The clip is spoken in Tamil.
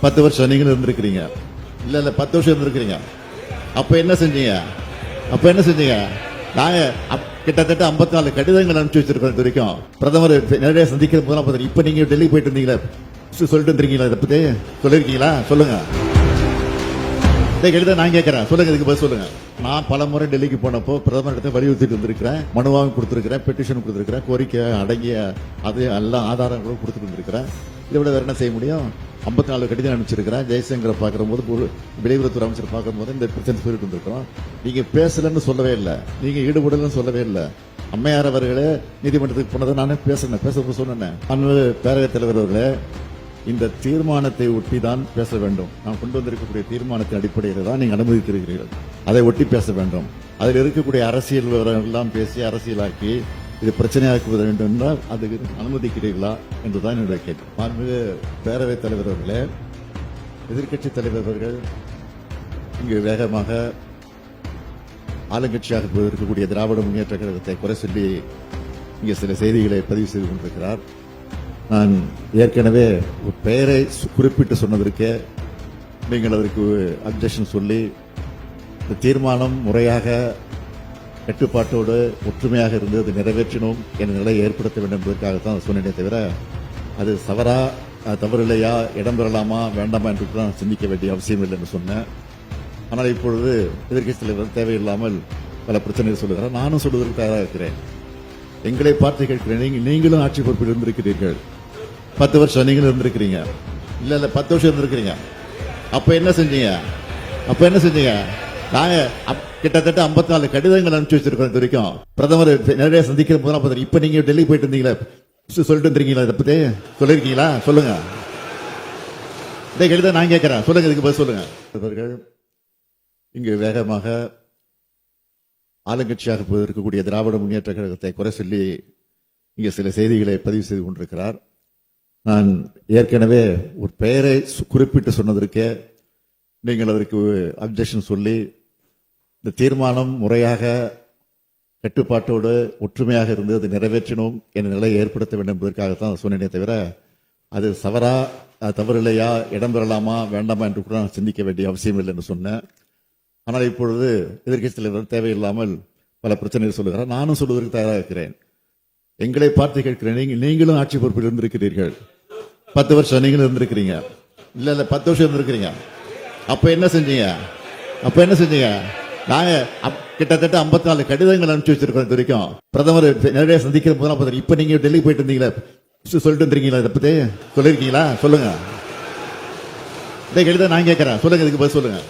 பத்து வருஷம் நீங்களும் இருந்திருக்கிறீங்க. இல்ல இல்ல பத்து வருஷம் இருந்திருக்கிறீங்க. அப்ப என்ன செஞ்சீங்க? அப்ப என்ன செஞ்சீங்க? நாங்க அப்- கிட்டத்தட்ட 54 நாலு கடிதங்கள் அனுப்பிச்சு வச்சிருக்கோம் இது வரைக்கும். பிரதமர் நேரடியாக சந்திக்கிற போதெல்லாம் பார்த்துட்டு இப்போ நீங்க டெல்லி போயிட்டு இருந்தீங்களே. சொல்லிட்டு இருந்தீங்களா இதை பத்தி? சொல்லிருக்கீங்களா சொல்லுங்க. இந்த கடிதம் நான் கேட்கறேன். சொல்லுங்க இதுக்கு பதில் சொல்லுங்க. நான் பல முறை டெல்லிக்கு போனப்போ பிரதமர் இடத்தை வலியுறுத்திட்டு வந்திருக்கிறேன். மனுவாகவும் கொடுத்துருக்கிறேன் பெட்டிஷன் கொடுத்துருக்கிறேன் கோரிக்கை அடங்கிய அது எல்லா ஆதாரங்களும் கொடுத்துட்டு வந்திருக்கிறேன். இதை விட வேற என்ன செய்ய முடியும்? 54 நாலு கடிதம் அனுப்பிச்சிருக்கிறேன். ஜெய்சங்கரை பார்க்கும்போது போது வெளியுறவுத்துறை அமைச்சர் பார்க்கும்போது இந்த பிரச்சனை சொல்லிட்டு வந்திருக்கிறோம். நீங்கள் பேசலன்னு சொல்லவே இல்லை. நீங்கள் ஈடுபடலன்னு சொல்லவே இல்லை. அம்மையார் அவர்களே நீதிமன்றத்துக்கு போனதை நானே பேசினேன். பேச சொன்னேன். அன்பு பேரவைத் தலைவர் அவர்களே இந்த தீர்மானத்தை ஒட்டி தான் பேச வேண்டும். நாம் கொண்டு வந்திருக்கக்கூடிய தீர்மானத்தின் அடிப்படையில் தான் நீங்கள் அனுமதித்திருக்கிறீர்கள். அதை ஒட்டி பேச வேண்டும். அதில் இருக்கக்கூடிய அரசியல் விவரங்கள் எல்லாம் பேசி அரசியலாக்கி இது பிரச்சனையாக்குவது வேண்டும் என்றால் அது அனுமதிக்கிறீர்களா என்றுதான் என்னுடைய கேள்வி. மாண்புமிகு பேரவைத் தலைவர் அவர்களே எதிர்க்கட்சி தலைவர் அவர்கள் இங்கு வேகமாக ஆளுங்கட்சியாக இருக்கக்கூடிய திராவிட முன்னேற்ற கழகத்தை குறை சொல்லி இங்கே சில செய்திகளை பதிவு செய்து கொண்டிருக்கிறார். நான் ஏற்கனவே ஒரு பெயரை குறிப்பிட்டு சொன்னதற்கே நீங்கள் அதற்கு அப்ஜெக்ஷன் சொல்லி இந்த தீர்மானம் முறையாக கட்டுப்பாட்டோடு ஒற்றுமையாக இருந்து அதை நிறைவேற்றினோம் என்ற நிலையை ஏற்படுத்த வேண்டும் என்பதற்காகத்தான் சொன்னேனே தவிர அது சவரா தவறில்லையா தவறு இல்லையா இடம் பெறலாமா வேண்டாமா என்று நான் சிந்திக்க வேண்டிய அவசியம் இல்லை என்று சொன்னேன். ஆனால் இப்பொழுது எதிர்கட்சி தலைவர் தேவையில்லாமல் பல பிரச்சனைகள் சொல்லுகிறார். நானும் சொல்வதற்கு தயாராக இருக்கிறேன். எங்களை பார்த்து கேட்கிறேன். நீங்களும் ஆட்சி பொறுப்பில் இருந்திருக்கிறீர்கள். பத்து வருஷம் நீங்களும் இருந்திருக்கிறீங்க. இல்ல இல்ல பத்து வருஷம் இருந்திருக்கிறீங்க. அப்ப என்ன செஞ்சீங்க? அப்ப என்ன செஞ்சீங்க? நாங்க அப்- கிட்டத்தட்ட 54 நாலு கடிதங்கள் அனுப்பிச்சு வச்சிருக்கோம் இது வரைக்கும். பிரதமர் நிறைய சந்திக்கிற போதெல்லாம் பார்த்துட்டு இப்ப நீங்க டெல்லி போயிட்டு இருந்தீங்களே? சொல்லிட்டு இருந்தீங்களா இதை பத்தி? சொல்லிருக்கீங்களா சொல்லுங்க. இந்த கடிதம் நான் கேட்குறேன். சொல்லுங்க இதுக்கு பதில் சொல்லுங்க. அவர்கள் இங்கு வேகமாக ஆளுங்கட்சியாக போய் இருக்கக்கூடிய திராவிட முன்னேற்ற கழகத்தை குறை சொல்லி இங்கே சில செய்திகளை பதிவு செய்து கொண்டிருக்கிறார். நான் ஏற்கனவே ஒரு பெயரை சு- குறிப்பிட்டு சொன்னதற்கே நீங்கள் அதற்கு அப்ஜெக்ஷன் சொல்லி இந்த தீர்மானம் முறையாக கட்டுப்பாட்டோடு ஒற்றுமையாக இருந்து அதை நிறைவேற்றணும் என்ற நிலையை ஏற்படுத்த வேண்டும் என்பதற்காகத்தான் சொன்னேனே தவிர அது சவரா தவறில்லையா தவறு இல்லையா இடம் பெறலாமா வேண்டாமா என்று கூட நான் சிந்திக்க வேண்டிய அவசியம் இல்லை என்று சொன்னேன். ஆனால் இப்பொழுது எதிர்கட்சி தலைவர் தேவையில்லாமல் பல பிரச்சனைகள் சொல்லுகிறார். நானும் சொல்வதற்கு தயாராக இருக்கிறேன். எங்களை பார்த்து கேட்கிறேன். நீங்களும் ஆட்சி பொறுப்பில் இருந்திருக்கிறீர்கள். பத்து வருஷம் நீங்களும் இருந்திருக்கிறீங்க. இல்லை இல்லை பத்து வருஷம் இருந்திருக்கிறீங்க. அப்போ என்ன செஞ்சீங்க? அப்போ என்ன செஞ்சீங்க? நாங்கள் கிட்டத்தட்ட 54 நாலு கடிதங்கள் அனுப்பிச்சு வச்சிருக்கோம் இது வரைக்கும். பிரதமர் நேரடியாக சந்திக்கிற போதெல்லாம் பார்த்துட்டு இப்போ நீங்கள் டெல்லி போயிட்டு இருந்தீங்களா. சொல்லிட்டு இருந்தீங்களா இதை பற்றி சொல்லிருக்கீங்களா சொல்லுங்கள் இந்த கடிதம் நான் கேட்குறேன். சொல்லுங்கள் இதுக்கு பதில் சொல்லுங்கள்